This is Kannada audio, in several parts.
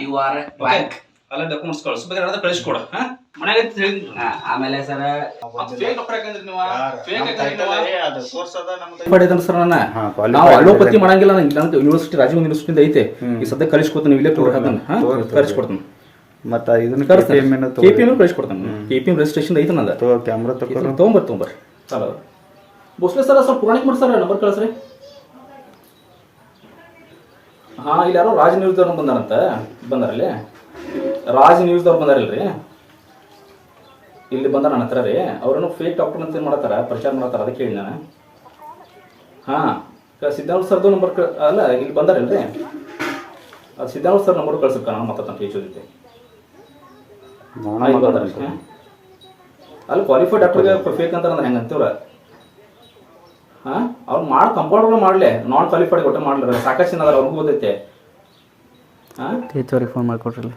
ಯು ಆರ್ ಬ್ಯಾಂಕ್ ಅಲ್ಲ ಡಾಕ್ಯುಮೆಂಟ್ಸ್ ಕಳಿಸು ಬೇಕಾದ್ರೆ ಕಳಿಸ್ಕೊಡ. ಮನೆಗೆ ಆಮೇಲೆ ಸರ್ ಸರ್ ನನ್ನ. ಹಾ, ನಾವು qualified ಅಲೋಪತಿ ಮಾಡಂಗಿಲ್ಲ ಯೂನಿವರ್ಸಿಟಿ ರಾಜೀವ್ ಯೂನಿವರ್ಸಿಟಿ ಐತೆ. ಈ ಸದ್ಯ ಕಳಿಸ್ಕೊಡ್ತಾನೆ ಇಲ್ಲೇ. ಕಳಿಸ್ಕೊಡ್ತಾನೆ ಮತ್ತ ಇದನ್ನ KPM ಏನೋ ಕೆ ಪಿ ಎಂ ಕಳಿಸ್ಕೊಡ್ತಾನೆ ಕೆ ಪಿ ಎಂ ರಿಜಿಸ್ಟ್ರೇಷನ್ ಐತೆ ನಂದ ತಗೋ ಕ್ಯಾಮ್ರಾ ತಗೋ ತೊಗೊಂಬರ್ ತೊಗೊಂಬರ್. ಚಲ ಭೋಸ್ಲೆ ಸರ್ ಸ್ವಲ್ಪ ಪುರಾಣಿಕ್ ಮಾಡಿ ಸರ್ ನಂಬರ್ ಕಳಿಸ್ರಿ. ಹಾ ಇಲ್ಲಿ ಯಾರೋ ರಾಜ್ ನ್ಯೂಸ್ದವ್ರು ಬಂದಾರಂತ. ಬಂದಾರಲ್ಲಿ ರಾಜ್ ನ್ಯೂಸ್ದವ್ರು ಬಂದಾರಲ್ರಿ ಇಲ್ಲಿ ಬಂದಾರ ನನ್ನ ಹತ್ರ ರೀ. ಅವ್ರೇನು ಫೇಕ್ ಡಾಕ್ಟರ್ ಅಂತ ಏನು ಮಾಡತ್ತಾರ? ಪ್ರಚಾರ ಮಾಡತ್ತಾರ? ಅದಕ್ಕೆ ಹೇಳಿ ನಾನು. ಹಾ ಸಿದ್ಧಾರ್ಥ ಸರ್ದು ನಂಬರ್ ಅಲ್ಲ ಇಲ್ಲಿ ಬಂದಾರಲ್ರಿ ಅದು ಸಿದ್ಧಾರ್ಥ ಸರ್ ನಂಬರ್ ಕಳ್ಸಕ್ಕ ನಾನು ಮಾತಾಡ್ತಾನೆ ಟೀಚರ್ ಜೊತೆ ಅಲ್ಲಿ ಕ್ವಾಲಿಫೈಡ್ ಡಾಕ್ಟರ್ಗೆ ಫೇಕ್ ಅಂತಾರೆ ಅಂದ್ರೆ ಹೆಂಗೆ ಅಂತೀವ್ರ? ಹಾ? ಅವ್ರು ಮಾಡಿ ಕಂಪೌಂಡರ್ ಮಾಡಲಿ. ನಾನ್ ಕ್ವಾಲಿಫೈಡ್ ಒಟ್ಟು ಮಾಡಲಿ? ಸಾಕಷ್ಟು ಜನ ಅದಾರ ಅವ್ರಿಗೂ ಗೊತ್ತೈತೆ. ಹಾ? ಟೀಚರಿಗೆ phone ಮಾಡ್ಕೊಟ್ರಲ್ಲ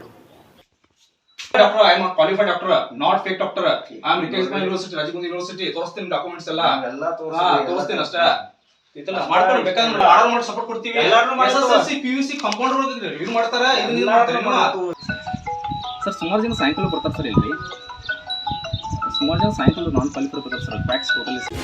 doctor I am qualified doctor not fake doctor I am recognised university ರಾಜಗುಂದಿ ಯೂನಿವರ್ಸಿಟಿ ತೋರಿಸ್ತೀನಿ ಡಾಕ್ಯುಮೆಂಟ್ಸ್ ಎಲ್ಲ. ಎಲ್ಲ ತೋರಿಸ್ತೀನಿ ಅಷ್ಟೇ. ಮಾಡ್ಕೊಂಡು ಬೇಕಾದ್ರೆ ಆರ್ಡರ್ ಮಾಡಿ ಸಪೋರ್ಟ್ ಕೊಡ್ತೀವಿ. ಎಲ್ಲರೂ C P U C compounder review ಮಾಡ್ತಾರ ಇದನ್ನ ಮಾಡ್ತಾರೆ? ಸರ್, ಸುಮಾರು ಜನ ಸಾಯಂಕಾಲ ಬರ್ತಾರೆ ಸರ್ ಇಲ್ಲಿ. ಸುಮಾರು ಜನ ಸಾಯಂಕಾಲ ನಾನ್ ಕ್ವಾಲಿಫೈಡ್ ಬರ್ತಾರೆ ಸರ್ ಪ್ಯಾಕ್ಸ್ ಟೋಟಲಿ ಸರ್.